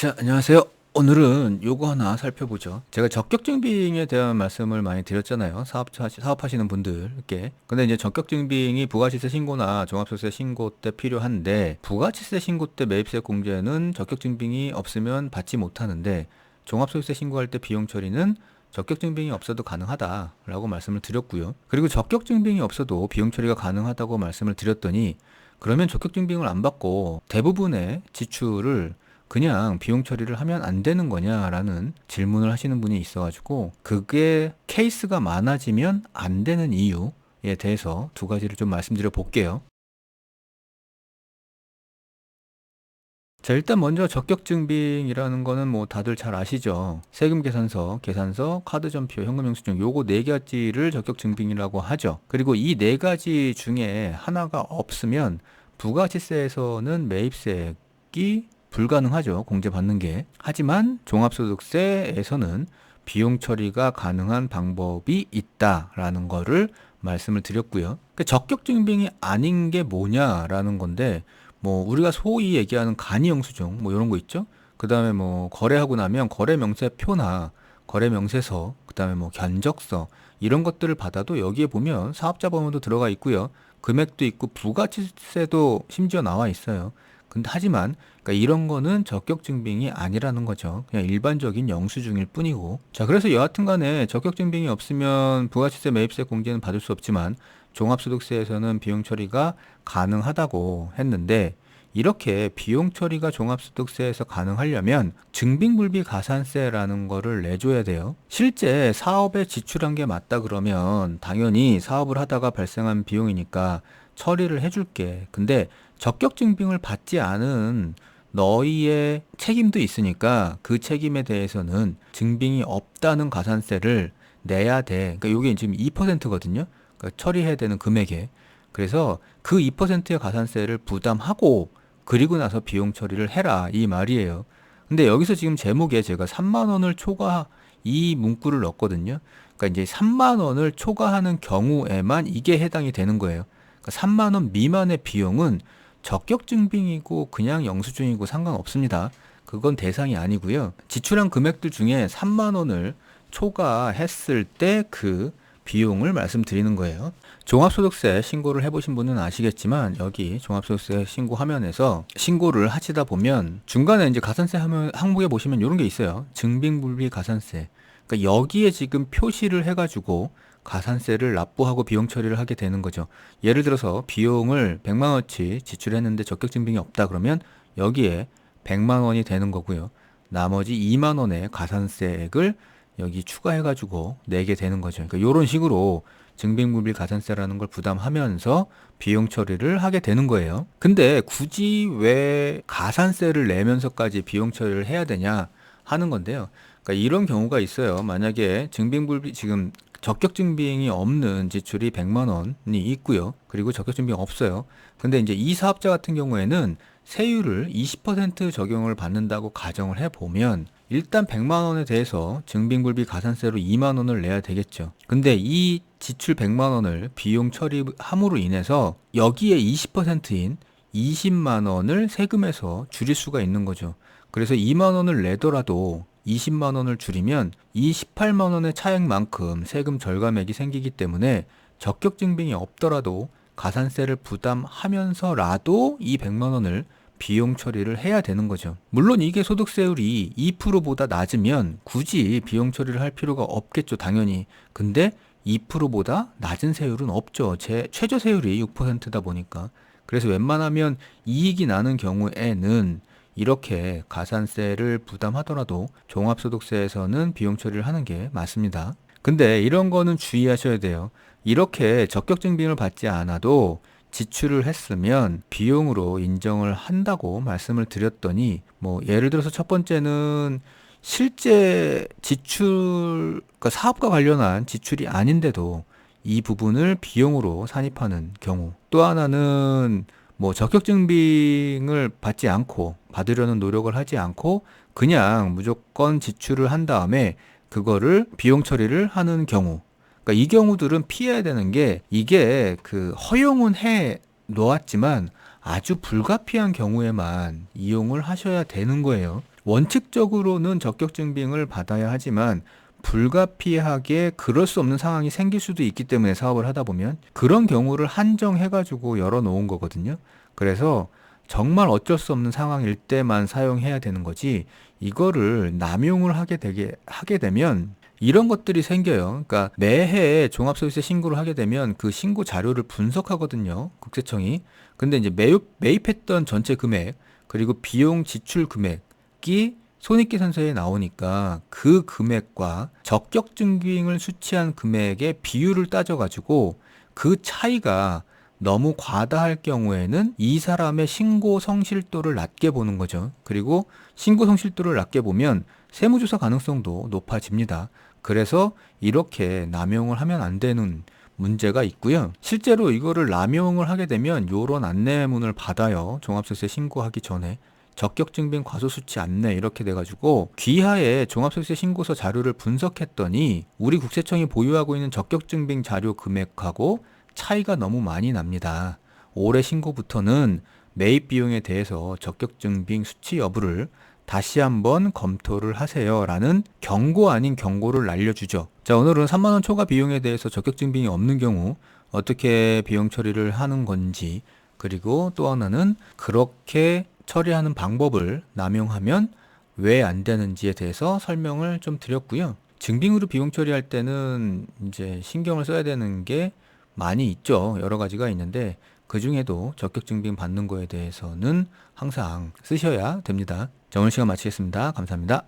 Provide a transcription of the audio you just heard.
자, 안녕하세요. 오늘은 요거 하나 살펴보죠. 제가 적격증빙에 대한 말씀을 많이 드렸잖아요. 사업, 사업하시는 분들께. 근데 이제 적격증빙이 부가시세 신고나 종합소득세 신고 때 필요한데, 부가시세 신고 때 매입세 공제는 적격증빙이 없으면 받지 못하는데, 종합소득세 신고할 때 비용 처리는 적격증빙이 없어도 가능하다라고 말씀을 드렸고요. 그리고 적격증빙이 없어도 비용 처리가 가능하다고 말씀을 드렸더니, 그러면 적격증빙을 안 받고 대부분의 지출을 그냥 비용 처리를 하면 안 되는 거냐라는 질문을 하시는 분이 있어가지고 그게 케이스가 많아지면 안 되는 이유에 대해서 두 가지를 좀 말씀드려 볼게요. 자, 일단 먼저 적격증빙이라는 거는 뭐 다들 잘 아시죠. 세금 계산서, 계산서, 카드 전표, 현금 영수증 요거 네 가지를 적격증빙이라고 하죠. 그리고 이 네 가지 중에 하나가 없으면 부가세에서는 매입세액이 불가능하죠. 공제받는 게. 하지만 종합소득세에서는 비용 처리가 가능한 방법이 있다라는 거를 말씀을 드렸고요. 그 적격증빙이 아닌 게 뭐냐라는 건데 뭐 우리가 소위 얘기하는 간이 영수증 뭐 이런 거 있죠. 그 다음에 뭐 거래하고 나면 거래 명세 표나 거래 명세서 그 다음에 뭐 견적서 이런 것들을 받아도 여기에 보면 사업자 번호도 들어가 있고요. 금액도 있고 부가치세도 심지어 나와 있어요. 근데 하지만 그러니까 이런 거는 적격 증빙이 아니라는 거죠. 그냥 일반적인 영수증일 뿐이고. 자, 그래서 여하튼 간에 적격 증빙이 없으면 부가세세 매입세 공제는 받을 수 없지만 종합소득세에서는 비용 처리가 가능하다고 했는데 이렇게 비용 처리가 종합소득세에서 가능하려면 증빙불비 가산세라는 거를 내줘야 돼요. 실제 사업에 지출한 게 맞다 그러면 당연히 사업을 하다가 발생한 비용이니까 처리를 해줄게. 근데 적격 증빙을 받지 않은 너희의 책임도 있으니까 그 책임에 대해서는 증빙이 없다는 가산세를 내야 돼. 그러니까 이게 지금 2%거든요. 그러니까 처리해야 되는 금액에. 그래서 그 2%의 가산세를 부담하고 그리고 나서 비용 처리를 해라 이 말이에요. 근데 여기서 지금 제목에 제가 3만 원을 초과 이 문구를 넣었거든요. 그러니까 이제 3만 원을 초과하는 경우에만 이게 해당이 되는 거예요. 그러니까 3만 원 미만의 비용은 적격 증빙이고 그냥 영수증이고 상관없습니다. 그건 대상이 아니고요. 지출한 금액들 중에 3만 원을 초과했을 때 그 비용을 말씀드리는 거예요. 종합소득세 신고를 해보신 분은 아시겠지만 여기 종합소득세 신고 화면에서 신고를 하시다 보면 중간에 이제 가산세 항목에 보시면 이런 게 있어요. 증빙불비 가산세. 그러니까 여기에 지금 표시를 해가지고 가산세를 납부하고 비용 처리를 하게 되는 거죠. 예를 들어서 비용을 100만 원치 지출했는데 적격 증빙이 없다 그러면 여기에 100만 원이 되는 거고요. 나머지 2만 원의 가산세액을 여기 추가해 가지고 내게 되는 거죠. 그러니까 이런 식으로 증빙불비 가산세라는 걸 부담하면서 비용 처리를 하게 되는 거예요. 근데 굳이 왜 가산세를 내면서까지 비용 처리를 해야 되냐 하는 건데요. 그러니까 이런 경우가 있어요. 만약에 증빙불비 지금 적격 증빙이 없는 지출이 100만 원이 있고요. 그리고 적격 증빙 없어요. 근데 이제 이 사업자 같은 경우에는 세율을 20% 적용을 받는다고 가정을 해 보면 일단 100만 원에 대해서 증빙불비 가산세로 2만 원을 내야 되겠죠. 근데 이 지출 100만 원을 비용 처리함으로 인해서 여기에 20%인 20만 원을 세금에서 줄일 수가 있는 거죠. 그래서 2만 원을 내더라도 20만 원을 줄이면 이 18만 원의 차액만큼 세금 절감액이 생기기 때문에 적격 증빙이 없더라도 가산세를 부담하면서라도 이 100만 원을 비용 처리를 해야 되는 거죠. 물론 이게 소득세율이 2%보다 낮으면 굳이 비용 처리를 할 필요가 없겠죠, 당연히. 근데 2%보다 낮은 세율은 없죠. 제 최저 세율이 6%다 보니까. 그래서 웬만하면 이익이 나는 경우에는 이렇게 가산세를 부담하더라도 종합소득세에서는 비용 처리를 하는 게 맞습니다. 근데 이런 거는 주의하셔야 돼요. 이렇게 적격증빙을 받지 않아도 지출을 했으면 비용으로 인정을 한다고 말씀을 드렸더니 뭐 예를 들어서 첫 번째는 실제 지출 그러니까 사업과 관련한 지출이 아닌데도 이 부분을 비용으로 산입하는 경우 또 하나는 뭐 적격 증빙을 받지 않고 받으려는 노력을 하지 않고 그냥 무조건 지출을 한 다음에 그거를 비용 처리를 하는 경우 그러니까 이 경우들은 피해야 되는 게 이게 그 허용은 해 놓았지만 아주 불가피한 경우에만 이용을 하셔야 되는 거예요. 원칙적으로는 적격 증빙을 받아야 하지만 불가피하게 그럴 수 없는 상황이 생길 수도 있기 때문에 사업을 하다 보면 그런 경우를 한정해가지고 열어놓은 거거든요. 그래서 정말 어쩔 수 없는 상황일 때만 사용해야 되는 거지 이거를 남용을 하게 되게 하게 되면 이런 것들이 생겨요. 그러니까 매해 종합소득세 신고를 하게 되면 그 신고 자료를 분석하거든요. 국세청이. 근데 이제 매입, 매입했던 전체 금액 그리고 비용 지출 금액이 손익계산서에 나오니까 그 금액과 적격 증빙을 수취한 금액의 비율을 따져가지고 그 차이가 너무 과다할 경우에는 이 사람의 신고 성실도를 낮게 보는 거죠. 그리고 신고 성실도를 낮게 보면 세무조사 가능성도 높아집니다. 그래서 이렇게 남용을 하면 안 되는 문제가 있고요. 실제로 이거를 남용을 하게 되면 요런 안내문을 받아요. 종합세세 신고하기 전에. 적격증빙 과소 수치 안내 이렇게 돼가지고 귀하의 종합세세 신고서 자료를 분석했더니 우리 국세청이 보유하고 있는 적격증빙 자료 금액하고 차이가 너무 많이 납니다. 올해 신고부터는 매입 비용에 대해서 적격증빙 수치 여부를 다시 한번 검토를 하세요 라는 경고 아닌 경고를 날려주죠. 자, 오늘은 3만원 초과 비용에 대해서 적격증빙이 없는 경우 어떻게 비용 처리를 하는 건지 그리고 또 하나는 그렇게 처리하는 방법을 남용하면 왜 안 되는지에 대해서 설명을 좀 드렸고요. 증빙으로 비용 처리할 때는 이제 신경을 써야 되는 게 많이 있죠. 여러 가지가 있는데 그 중에도 적격 증빙 받는 거에 대해서는 항상 쓰셔야 됩니다. 자, 오늘 시간 마치겠습니다. 감사합니다.